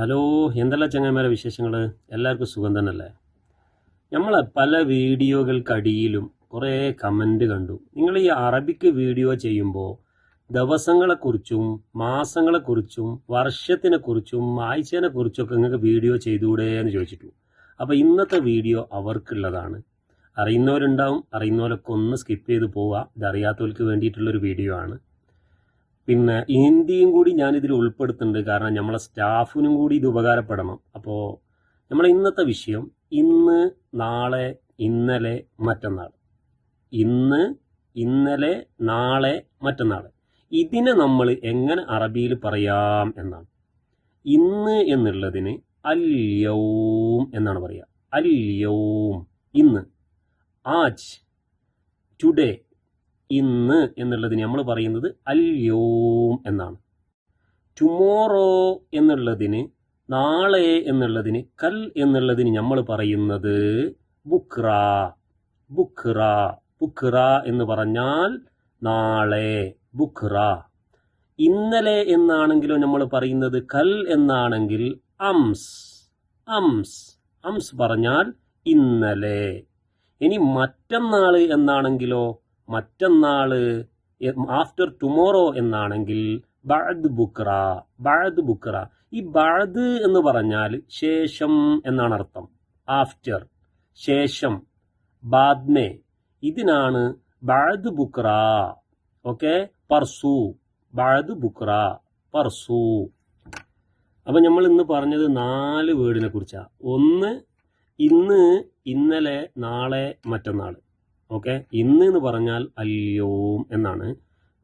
Hello എന്തല്ല ചങ്ങന്മാരെ വിശേഷങ്ങൾ എല്ലാവർക്കും സുഖം തന്നെയല്ലേ? നമ്മൾ പല വീഡിയോകൾക്കടിയിലും കുറേ കമന്റ് കണ്ടു. നിങ്ങൾ ഈ അറബിക്ക് വീഡിയോ ചെയ്യുമ്പോൾ ദിവസങ്ങളെക്കുറിച്ചും മാസങ്ങളെക്കുറിച്ചും വർഷത്തിനെക്കുറിച്ചും ആഴ്ചേനെക്കുറിച്ചൊക്കെ നിങ്ങൾക്ക് വീഡിയോ ചെയ്തുകൂടെ എന്ന് ചോദിച്ചിട്ടു. അപ്പോൾ ഇന്നത്തെ വീഡിയോ അവർക്കുള്ളതാണ്. അറിയുന്നവരുണ്ടാവും അറിയുന്നവരൊക്കെ ഒന്ന് സ്കിപ്പ് ചെയ്ത് പോവുക. ഇതറിയാത്തവർക്ക് വേണ്ടിയിട്ടുള്ളൊരു വീഡിയോ ആണ്. പിന്നെ ഹിന്ദിയും കൂടി ഞാനിതിൽ ഉൾപ്പെടുത്തുന്നുണ്ട്. കാരണം നമ്മളെ സ്റ്റാഫിനും കൂടി ഇത് ഉപകാരപ്പെടണം. അപ്പോൾ നമ്മളെ ഇന്നത്തെ വിഷയം ഇന്ന് നാളെ ഇന്നലെ മറ്റന്നാൾ. ഇന്ന് ഇന്നലെ നാളെ മറ്റന്നാൾ. ഇതിനെ നമ്മൾ എങ്ങനെ അറബിയിൽ പറയാം എന്നാണ്. ഇന്ന് എന്നുള്ളതിന് അല്യവും എന്നാണ് പറയുക അല്യവും ഇന്ന്. ആജ്. ടുഡേ. ഇന്ന് എന്നുള്ളതിന് നമ്മൾ പറയുന്നത് അല്യോം എന്നാണ്. ടുമോറോ എന്നുള്ളതിന് നാളെ എന്നുള്ളതിന് കൽ എന്നുള്ളതിന് നമ്മൾ പറയുന്നത് ബുക്ര ബുക്ര ബുക്ര എന്ന് പറഞ്ഞാൽ നാളെ. ബുക്ര ഇന്നലെ എന്നാണെങ്കിലോ നമ്മൾ പറയുന്നത് കൽ എന്നാണെങ്കിൽ അംസ്. അംസ്. അംസ് പറഞ്ഞാൽ ഇന്നലെ. ഇനി മറ്റന്നാൾ എന്നാണെങ്കിലോ മറ്റന്നാൾ ആഫ്റ്റർ ടുമോറോ എന്നാണെങ്കിൽ ബഅദ് ബുക്ര ബഅദ് ബുക്ര ഈ ബഅദ് എന്ന് പറഞ്ഞാൽ ശേഷം എന്നാണ് അർത്ഥം ആഫ്റ്റർ ശേഷം ബാദ്മേ. ഇതിനാണ് ബഅദ് ബുക്ര ഓക്കെ? പർസു. ബഅദ് ബുക്ര പർസു. അപ്പൊ നമ്മൾ ഇന്ന് പറഞ്ഞത് നാല് വേർഡിനെ കുറിച്ചാണ് ഒന്ന് ഇന്ന് ഇന്നലെ നാളെ മറ്റന്നാൾ ഓക്കെ? ഇന്ന് എന്ന് പറഞ്ഞാൽ അല്യോം എന്നാണ്.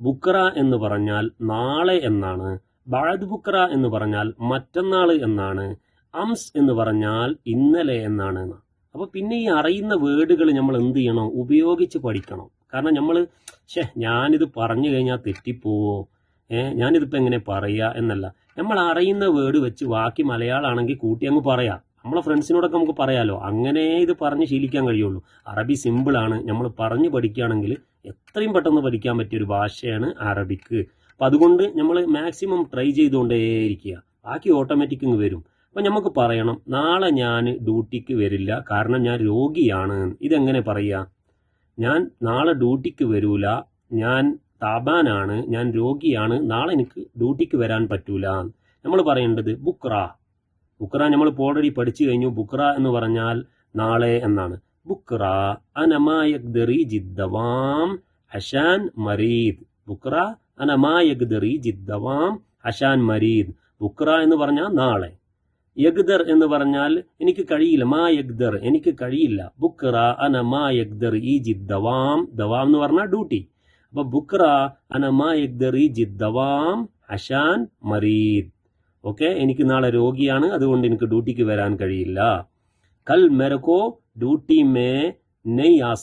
ബുക്കറ എന്ന് പറഞ്ഞാൽ നാളെ എന്നാണ്. ബഴദ് ബുക്കറ എന്ന് പറഞ്ഞാൽ മറ്റന്നാൾ എന്നാണ്. അംസ് എന്ന് പറഞ്ഞാൽ ഇന്നലെ എന്നാണ് അപ്പോൾ പിന്നെ ഈ അറിയുന്ന വേർഡുകൾ നമ്മൾ എന്ത് ചെയ്യണം? ഉപയോഗിച്ച് പഠിക്കണം. കാരണം നമ്മൾ ഷേ ഞാനിത് പറഞ്ഞു കഴിഞ്ഞാൽ തെറ്റിപ്പോവോ? ഏഹ് ഞാനിതിപ്പോ എങ്ങനെ പറയാ എന്നല്ല. നമ്മൾ അറിയുന്ന വേർഡ് വെച്ച് ബാക്കി മലയാളമാണെങ്കിൽ കൂട്ടി അങ്ങ് പറയാം. നമ്മളെ ഫ്രണ്ട്സിനോടൊക്കെ നമുക്ക് പറയാലോ അങ്ങനെ ഇത് പറഞ്ഞ് ശീലിക്കാൻ കഴിയുള്ളൂ. അറബി സിമ്പിളാണ് നമ്മൾ പറഞ്ഞ് പഠിക്കുകയാണെങ്കിൽ എത്രയും പെട്ടെന്ന് പഠിക്കാൻ പറ്റിയ ഒരു ഭാഷയാണ് അറബിക്ക് അപ്പം അതുകൊണ്ട് നമ്മൾ മാക്സിമം ട്രൈ ചെയ്തുകൊണ്ടേയിരിക്കുക. ബാക്കി ഓട്ടോമാറ്റിക് ഇങ്ങ് വരും. അപ്പം നമുക്ക് പറയണം നാളെ ഞാൻ ഡ്യൂട്ടിക്ക് വരില്ല. കാരണം ഞാൻ രോഗിയാണ്. ഇതെങ്ങനെ പറയുക? ഞാൻ നാളെ ഡ്യൂട്ടിക്ക് വരൂല. ഞാൻ താബാനാണ് ഞാൻ രോഗിയാണ്. നാളെ എനിക്ക് ഡ്യൂട്ടിക്ക് വരാൻ പറ്റൂല. നമ്മൾ പറയേണ്ടത് ബുക്ര ബുക്ര നമ്മൾ ഓൾറെഡി പഠിച്ചു കഴിഞ്ഞു. ബുക്ര എന്ന് പറഞ്ഞാൽ നാളെ എന്നാണ്. ബുക്ര അനമായഗ്ദറി ജിദ്ദവാം ഹഷാൻ മരീദ്. ബുക്ര അനമായഗ്ദറി ജിദ്ദവാം ഹഷാൻ മരീദ്. ബുക്ര എന്ന് പറഞ്ഞാൽ നാളെ. യഗ്ദർ എന്ന് പറഞ്ഞാൽ എനിക്ക് കഴിയില്ല. മാ യഗ്ദർ എനിക്ക് കഴിയില്ല. ബുക്ര അന മാ യഗ്ദർ ഈ ജിദ്ദവാം. ദവാം എന്ന് പറഞ്ഞാൽ ഡ്യൂട്ടി. അപ്പൊ ബുക്ര അന മാ യഗ്ദർ ഈ ജിദ്ദവാം ഹഷാൻ മരീദ്. ഓക്കെ? എനിക്ക് നാളെ രോഗിയാണ്. അതുകൊണ്ട് എനിക്ക് ഡ്യൂട്ടിക്ക് വരാൻ കഴിയില്ല. കൽ മെരക്കോ ഡ്യൂട്ടി മേ നെയ് ആ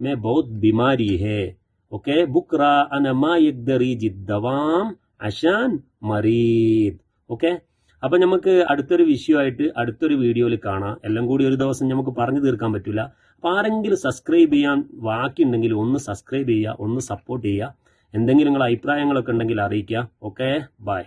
മേ ബഹുത് ബിമാരി ഹേ. ഓക്കെ? ബുക്ര അനമായി ജിദ്ദവാം അഷാൻ മരീദ്. ഓക്കെ? അപ്പൊ നമുക്ക് അടുത്തൊരു വിഷയമായിട്ട് അടുത്തൊരു വീഡിയോയിൽ കാണാം. എല്ലാം കൂടി ഒരു ദിവസം നമുക്ക് പറഞ്ഞു തീർക്കാൻ പറ്റില്ല. അപ്പൊ ആരെങ്കിലും സബ്സ്ക്രൈബ് ചെയ്യാൻ ബാക്കിയുണ്ടെങ്കിൽ ഒന്ന് സബ്സ്ക്രൈബ് ചെയ്യുക ഒന്ന് സപ്പോർട്ട് ചെയ്യുക. എന്തെങ്കിലും നിങ്ങളുടെ അഭിപ്രായങ്ങളൊക്കെ ഉണ്ടെങ്കിൽ അറിയിക്കുക. ഓക്കെ? ബൈ.